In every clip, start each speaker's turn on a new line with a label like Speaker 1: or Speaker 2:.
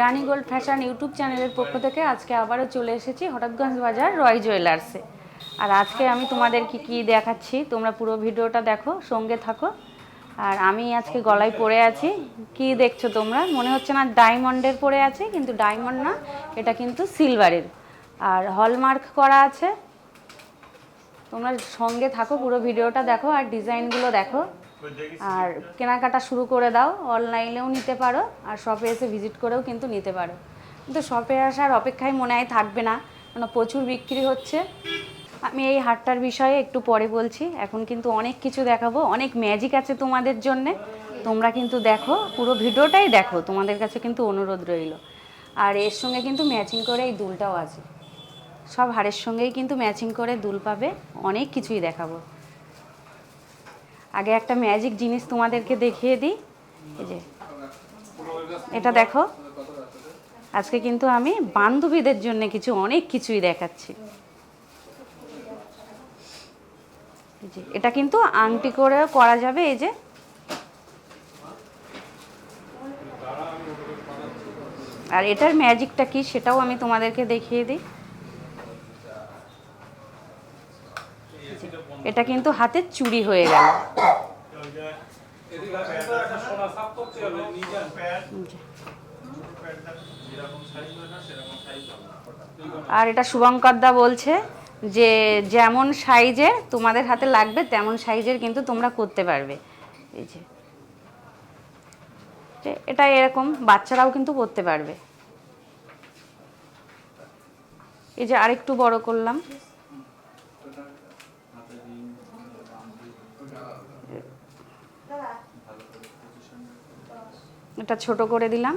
Speaker 1: রানী gold fashion YouTube চ্যানেলের পক্ষ থেকে আজকে আবারও চলে এসেছি হঠাৎগঞ্জ বাজার রয় জুয়েলার্সে আর আজকে আমি তোমাদেরকে কি দেখাচ্ছি, তোমরা পুরো ভিডিওটা দেখো, সঙ্গে থাকো। আর আমি আজকে গলায় পরে আছি, কি দেখছ তোমরা? মনে হচ্ছে না ডায়মন্ডের পরে আছে, কিন্তু ডায়মন্ড না, এটা কিন্তু সিলভারের। আর হলমার্ক করা আছে। তোমরা সঙ্গে থাকো, পুরো ভিডিওটা দেখো, আর ডিজাইনগুলো দেখো। আর কেনাকাটা শুরু করে দাও, অনলাইনেও নিতে পারো আর শপে এসে ভিজিট করেও কিন্তু নিতে পারো। কিন্তু শপে আসার অপেক্ষায় মনে হয় থাকবে না, কেন প্রচুর বিক্রি হচ্ছে। আমি এই হাটটার বিষয়ে একটু পরে বলছি, এখন কিন্তু অনেক কিছু দেখাবো, অনেক ম্যাজিক আছে তোমাদের জন্যে। তোমরা কিন্তু দেখো, পুরো ভিডিওটাই দেখো, তোমাদের কাছে কিন্তু অনুরোধ রইল। আর এর সঙ্গে কিন্তু ম্যাচিং করে এই দুলটাও আছে। সব হাড়ের সঙ্গেই কিন্তু ম্যাচিং করে দুল পাবে, অনেক কিছুই দেখাবো। আগে একটা ম্যাজিক জিনিস তোমাদেরকে দেখিয়ে দিই। এই যে, এটা দেখো। আজকে কিন্তু আমি বান্ধবীদের জন্য কিছু, অনেক কিছুই দেখাচ্ছি। এটা কিন্তু আংটি করে করা যাবে, এই যে। আর এটার ম্যাজিকটা কি সেটাও আমি তোমাদেরকে দেখিয়ে দিই। এটা কিন্তু হাতে চুরি হয়ে গেল। আর এটা শুভঙ্কর দা বলছে যে, যেমন সাইজে তোমাদের হাতে লাগবে, তেমন সাইজের কিন্তু তোমরা করতে পারবে। এই যে, এটা এরকম, বাচ্চারাও কিন্তু করতে পারবে। এই যে আরেকটু বড় করলাম। এটা ছোট করে দিলাম।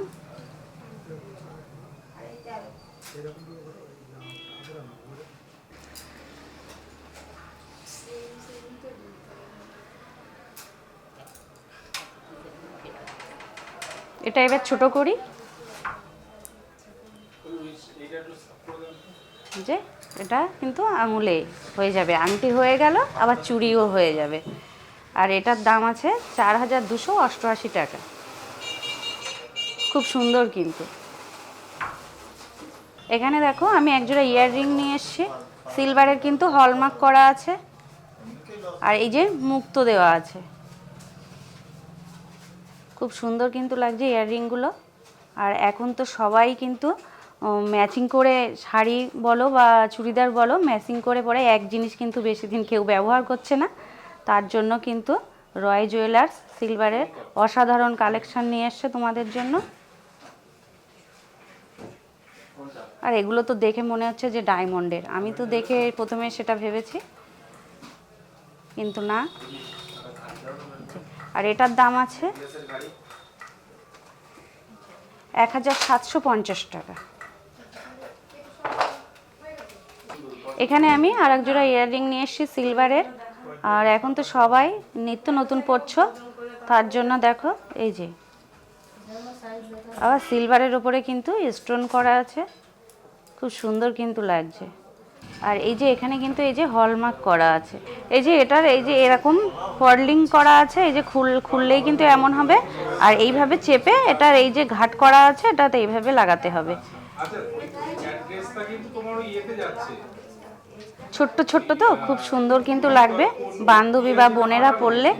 Speaker 1: এটা এবার ছোট করি। যে এটা কিন্তু আঙুলে হয়ে যাবে। আংটি হয়ে গেল, আবার চুড়িও হয়ে যাবে। আর এটার দাম আছে চার হাজার দুশো অষ্টআশি টাকা। খুব সুন্দর কিন্তু। এখানে দেখো, আমি একজোড়া ইয়াররিং নিয়ে এসেছি। সিলভারের কিন্তু হলমার্ক করা আছে। আর এই যে মুক্ত দেওয়া আছে। খুব সুন্দর কিন্তু লাগছে ইয়াররিংগুলো। আর এখন তো সবাই কিন্তু ম্যাচিং করে শাড়ি বলো বা চুড়িদার বলো ম্যাচিং করে পরে এক জিনিস কিন্তু বেশি দিন কেউ ব্যবহার করছে না। তার জন্য কিন্তু রয় জুয়েলার্স সিলভারের অসাধারণ কালেকশন নিয়ে এসছে তোমাদের জন্য। আর এগুলো তো দেখে মনে হচ্ছে যে ডায়মন্ডের আমি তো দেখে প্রথমে সেটা ভেবেছি, কিন্তু না। আর এটার দাম আছে এক হাজার সাতশো পঞ্চাশ টাকা। এখানে আমি আর এক জোড়া ইয়াররিং নিয়ে এসেছি সিলভারের। আর এখন তো সবাই নিত্য নতুন পরছো। তার জন্য দেখো, এই যে। আবার সিলভারের ওপরে কিন্তু স্টোন করা আছে। খুব সুন্দর কিন্তু লাগছে। আর এই যে এখানে কিন্তু এই যে হলমার্ক করা আছে। এই যে এটার, এই যে এরকম ফর্লিং করা আছে, এই যে খুল, খুললেই কিন্তু এমন হবে। আর এইভাবে চেপে এটার এই যে ঘাট করা আছে, এটাতে এইভাবে লাগাতে হবে।
Speaker 2: আচ্ছা কিন্তু তোমার ইয়েতে যাচ্ছে।
Speaker 1: ছোট্ট ছোট্ট তো, খুব সুন্দর কিন্তু লাগবে। বান্ধবী বা বোনেরা পরলে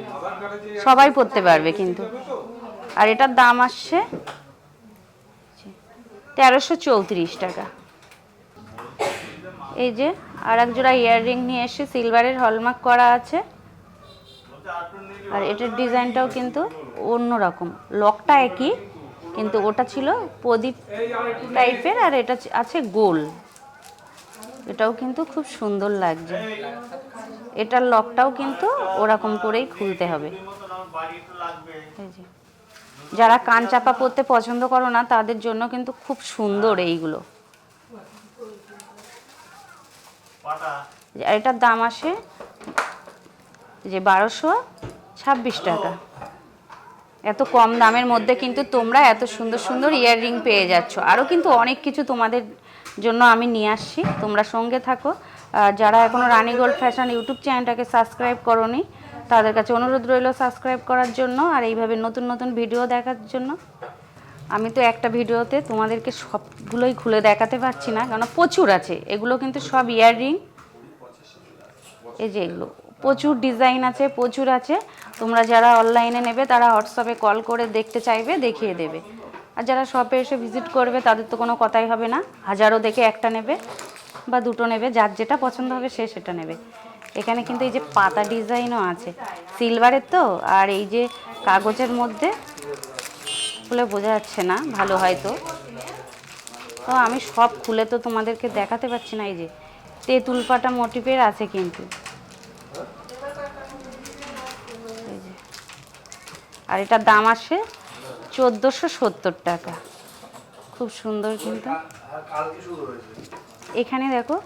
Speaker 1: সবাই পরতে পারবে কিন্তু। আর এটার দাম আসছে তেরোশো চৌত্রিশ টাকা। এই যে আর এক জোড়া ইয়াররিং নিয়ে এসে সিলভারের হলমার্ক করা আছে। আর এটার ডিজাইনটাও কিন্তু অন্য রকম লকটা একই, কিন্তু ওটা ছিল প্রদীপ টাইপের আর এটা আছে গোল। এটাও কিন্তু খুব সুন্দর লাগছে। এটার লকটাও কিন্তু ওরকম করেই খুলতে হবে। যারা কান চাপা পরতে পছন্দ করো না, তাদের জন্য কিন্তু খুব সুন্দর এইগুলো। এটার দাম আসে যে বারোশো ছাব্বিশ টাকা। এত কম দামের মধ্যে কিন্তু তোমরা এত সুন্দর সুন্দর ইয়াররিং পেয়ে যাচ্ছ। আরও কিন্তু অনেক কিছু তোমাদের জন্য আমি নিয়ে আসছি। তোমরা সঙ্গে থাকো। যারা এখনও রানী গোল্ড ফ্যাশন ইউটিউব চ্যানেলটাকে সাবস্ক্রাইব করনি, তাদের কাছে অনুরোধ রইল সাবস্ক্রাইব করার জন্য আর এইভাবে নতুন নতুন ভিডিও দেখার জন্য। আমি তো একটা ভিডিওতে তোমাদেরকে সবগুলোই খুলে দেখাতে পারছি না কারণ প্রচুর আছে। এগুলো কিন্তু সব ইয়াররিং। এই যে এগুলো, প্রচুর ডিজাইন আছে, প্রচুর আছে। তোমরা যারা অনলাইনে নেবে, তারা হোয়াটসঅ্যাপে কল করে দেখতে চাইবে, দেখিয়ে দেবে। আর যারা শপে এসে ভিজিট করবে, তাদের তো কোনো কথাই হবে না। হাজারও দেখে একটা নেবে বা দুটো নেবে, যার যেটা পছন্দ হবে সে সেটা নেবে। এখানে কিন্তু এই যে পাতা ডিজাইনও আছে। সিলভারের তো, আর এই যে কাগজের মধ্যে খুলে বোঝা যাচ্ছে না, ভালো হয়তো তো। আমি সব খুলে তো তোমাদেরকে দেখাতে পারছি না, এই যে তেঁতুল পাটা মোটিভের আছে কিন্তু। আর এটার দাম আসে চোদ্দোশো সত্তর টাকা। খুব সুন্দর কিন্তু। এখানে দেখো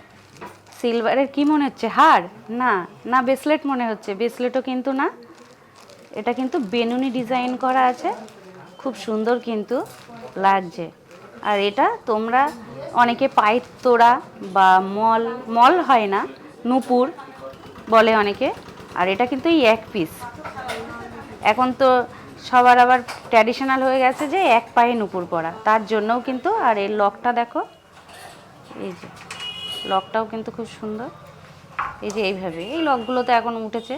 Speaker 1: সিলভারের কি মনে হচ্ছে? হার? না না ব্রেসলেট মনে হচ্ছে। ব্রেসলেটও কিন্তু না। এটা কিন্তু বেনুনি ডিজাইন করা আছে। খুব সুন্দর কিন্তু লাগছে। আর এটা তোমরা অনেকে পায়ের তোড়া বা মল মল হয় না, নুপুর বলে অনেকে। আর এটা কিন্তু এই এক পিস এখন তো সবার আবার ট্র্যাডিশনাল হয়ে গেছে যে এক পায়ে নুপুর পরা। তার জন্যও কিন্তু আর এর লকটা দেখো এই যে লকটাও কিন্তু খুব সুন্দর। এই যে এইভাবে এই লকগুলো তো এখন উঠেছে।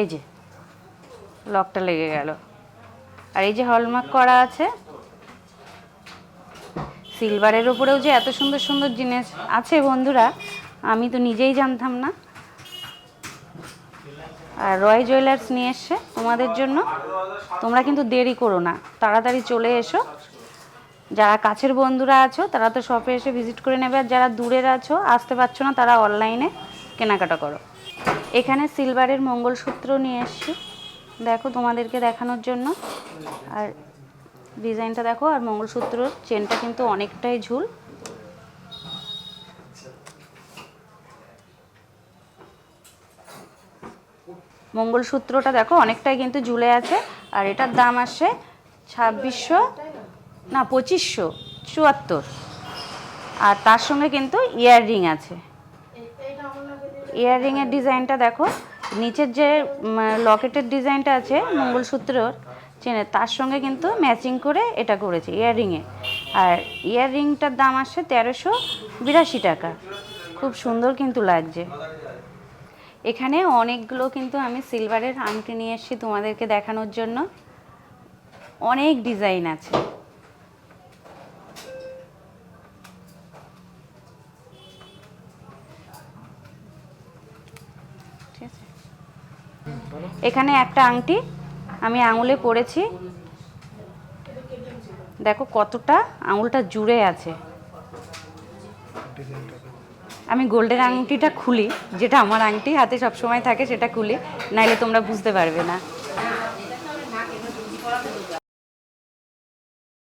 Speaker 2: এই
Speaker 1: যে লকটা লেগে গেল। আর এই যে হলমার্ক করা আছে সিলভারের উপরেও যে এত সুন্দর সুন্দর জিনিস আছে বন্ধুরা, আমি তো নিজেই জানতাম না। আর রয় জুয়েলার্স নিয়ে এসছে তোমাদের জন্য, তোমরা কিন্তু দেরি করো না, তাড়াতাড়ি চলে এসো। যারা কাছের বন্ধুরা আছো, তারা তো শপে এসে ভিজিট করে নেবে, আর যারা দূরের আছো, আসতে পারছ না, তারা অনলাইনে কেনাকাটা করো। এখানে সিলভারের মঙ্গলসূত্র নিয়ে এসছি, দেখো তোমাদেরকে দেখানোর জন্য। আর ডিজাইনটা দেখো আর মঙ্গলসূত্রর চেনটা কিন্তু অনেকটাই ঝুল। মঙ্গলসূত্রটা দেখো অনেকটাই কিন্তু ঝুলে আছে আর এটার দাম আসে ছাব্বিশশো, না, পঁচিশশো, চুয়াত্তর। আর তার সঙ্গে কিন্তু ইয়াররিং আছে। ইয়াররিংয়ের ডিজাইনটা দেখো, নিচের যে লকেটের ডিজাইনটা আছে মঙ্গলসূত্রর চেনে, তার সঙ্গে কিন্তু ম্যাচিং করে এটা করেছে ইয়াররিংয়ে আর ইয়াররিংটার দাম আসছে তেরোশো বিরাশি টাকা। খুব সুন্দর কিন্তু লাগছে। এখানে অনেকগুলো কিন্তু আমি সিলভারের আংটি নিয়ে এসেছি তোমাদেরকে দেখানোর জন্য। অনেক ডিজাইন আছে? এখানে একটা আংটি। আমি আঙুলে পড়েছি দেখো কতটা আঙুলটা জুড়ে আছে। আমি গোল্ডের আংটিটা খুলি, যেটা আমার আংটি, হাতে সবসময় থাকে সেটা খুলি, নাইলে তোমরা বুঝতে পারবে না।